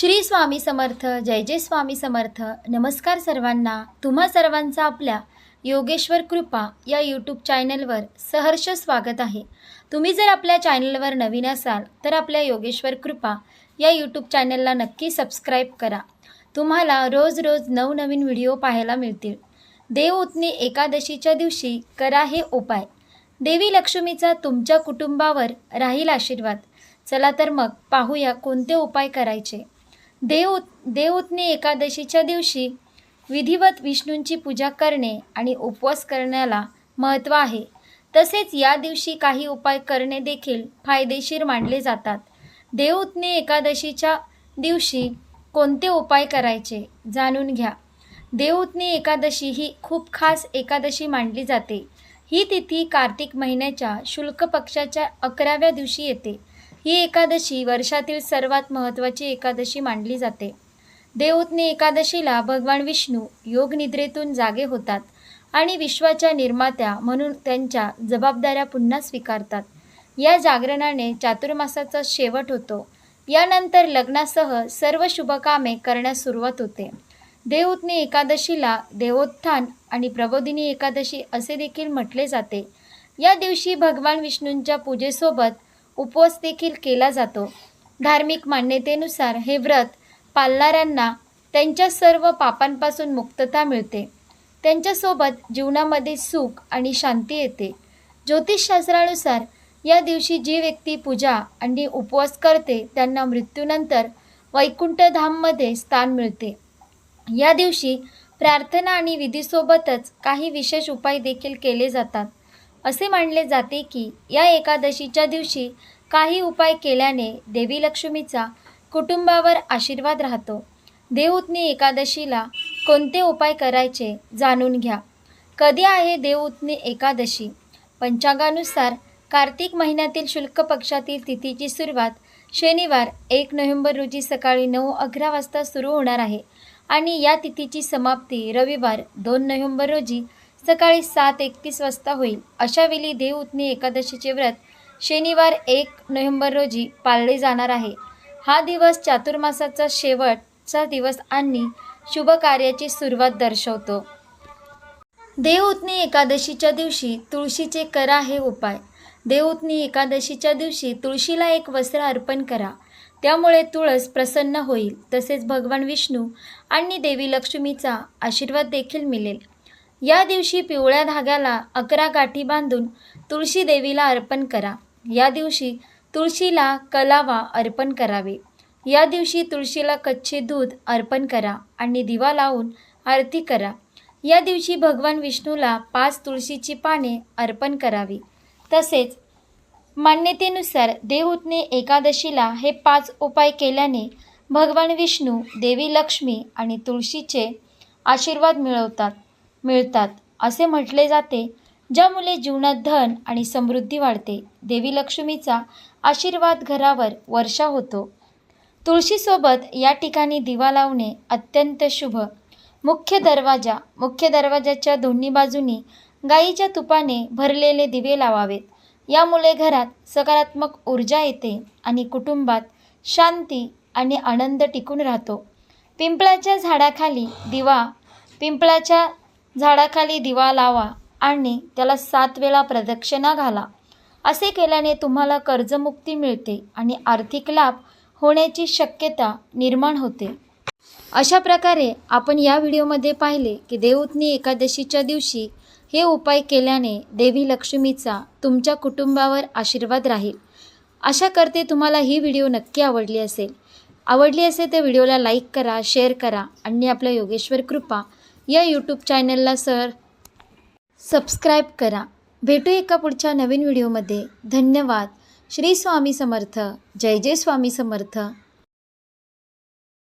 श्री स्वामी समर्थ जय जय स्वामी समर्थ. नमस्कार सर्वांना. तुम्हा सर्वांचा आपल्या योगेश्वर कृपा या यूट्यूब चॅनलवर सहर्ष स्वागत आहे. तुम्ही जर आपल्या चॅनलवर नवीन असाल तर आपल्या योगेश्वर कृपा या यूट्यूब चॅनलला नक्की सबस्क्राईब करा. तुम्हाला रोज रोज नवनवीन व्हिडिओ पाहायला मिळतील. देव उतनी एकादशीच्या दिवशी करा हे उपाय. देवी लक्ष्मीचा तुमच्या कुटुंबावर राहील आशीर्वाद. चला तर मग पाहूया कोणते उपाय करायचे. देव देवउतनी एकादशीच्या दिवशी विधिवत विष्णूंची पूजा करणे आणि उपवास करण्याला महत्त्व आहे. तसेच या दिवशी काही उपाय करणे देखील फायदेशीर मानले जातात. देवउतनी एकादशीच्या दिवशी कोणते उपाय करायचे जाणून घ्या. देवउतनी एकादशी ही खूप खास एकादशी मानली जाते. ही तिथी कार्तिक महिन्याच्या शुल्क पक्षाच्या अकराव्या दिवशी येते. ही एकादशी वर्षातील सर्वात महत्त्वाची एकादशी मानली जाते. देवउतनी एकादशीला भगवान विष्णू योगनिद्रेतून जागे होतात आणि विश्वाच्या निर्मात्या म्हणून त्यांच्या जबाबदाऱ्या पुन्हा स्वीकारतात. या जागरणाने चातुर्मासाचा शेवट होतो. यानंतर लग्नासह सर्व शुभकामे करण्यास सुरुवात होते. देवउतनी एकादशीला देवोत्थान आणि प्रबोधिनी एकादशी असे देखील म्हटले जाते. या दिवशी भगवान विष्णूंच्या पूजेसोबत उपवास देखील केला जातो. धार्मिक मान्यतेनुसार हे व्रत पाळणाऱ्यांना त्यांच्या सर्व पापांपासून मुक्तता मिळते. त्यांच्यासोबत जीवनामध्ये सुख आणि शांती येते. ज्योतिषशास्त्रानुसार या दिवशी जी व्यक्ती पूजा आणि उपवास करते त्यांना मृत्यूनंतर वैकुंठधाममध्ये स्थान मिळते. या दिवशी प्रार्थना आणि विधीसोबतच काही विशेष उपाय देखील केले जातात. असे मानले जाते की या एकादशीच्या दिवशी काही उपाय केल्याने देवी लक्ष्मीचा कुटुंबावर आशीर्वाद राहतो. देवउतनी एकादशीला कोणते उपाय करायचे जाणून घ्या. कधी आहे देवउतनी एकादशी? पंचांगानुसार कार्तिक महिन्यातील शुल्क पक्षातील तिथीची सुरुवात शनिवार एक नोव्हेंबर रोजी सकाळी नऊ अकरा वाजता सुरू होणार आहे. आणि या तिथीची समाप्ती रविवार दोन नोव्हेंबर रोजी सकाळी सात एकतीस वाजता होईल. अशावेळी देवउतनी एकादशीचे व्रत शनिवार एक नोव्हेंबर रोजी पाळले जाणार आहे. हा दिवस चातुर्मासाचा शेवटचा दिवस आणि शुभ कार्याची सुरुवात दर्शवतो. देवउतनी एकादशीच्या दिवशी तुळशीचे करा हे उपाय. देवउतनी एकादशीच्या दिवशी तुळशीला एक वस्त्र अर्पण करा. त्यामुळे तुळस प्रसन्न होईल तसेच भगवान विष्णू आणि देवी लक्ष्मीचा आशीर्वाद देखील मिळेल. या दिवशी पिवळ्या धाग्याला अकरा गाठी बांधून तुळशी देवीला अर्पण करा. या दिवशी तुळशीला कलावा अर्पण करावे. या दिवशी तुळशीला कच्चे दूध अर्पण करा आणि दिवा लावून आरती करा. या दिवशी भगवान विष्णूला पाच तुळशीची पाने अर्पण करावी. तसेच मान्यतेनुसार देवउतने एकादशीला हे पाच उपाय केल्याने भगवान विष्णू देवी लक्ष्मी आणि तुळशीचे आशीर्वाद मिळवतात. मिळतात. असे म्हटले जाते ज्यामुळे जीवनात धन आणि समृद्धी वाढते देवी लक्ष्मीचा आशीर्वाद घरावर वर्षा होतो. तुळशीसोबत या ठिकाणी दिवा लावणे अत्यंत शुभ. मुख्य दरवाजा मुख्य दरवाजाच्या दोन्ही बाजूनी गाईच्या तुपाने भरलेले दिवे लावावेत. यामुळे घरात सकारात्मक ऊर्जा येते आणि कुटुंबात शांती आणि आनंद टिकून राहतो. पिंपळाच्या झाडाखाली दिवा पिंपळाच्या झाडाखाली दिवा लावा आणि त्याला सात वेळा प्रदक्षिणा घाला. असे केल्याने तुम्हाला कर्जमुक्ती मिळते आणि आर्थिक लाभ होण्याची शक्यता निर्माण होते. अशा प्रकारे आपण या व्हिडिओमध्ये पाहिले की देवउतनी एकादशीच्या दिवशी हे उपाय केल्याने देवी लक्ष्मीचा तुमच्या कुटुंबावर आशीर्वाद राहील. आशा करते तुम्हाला ही व्हिडिओ नक्की आवडली असेल. आवडली असेल तर व्हिडिओला लाईक करा शेअर करा आणि आपल्या योगेश्वर कृपा या यूट्यूब चॅनलला सर सबस्क्राईब करा. भेटू एका पुढच्या नवीन व्हिडिओमध्ये धन्यवाद. श्री स्वामी समर्थ. जय जय स्वामी समर्थ.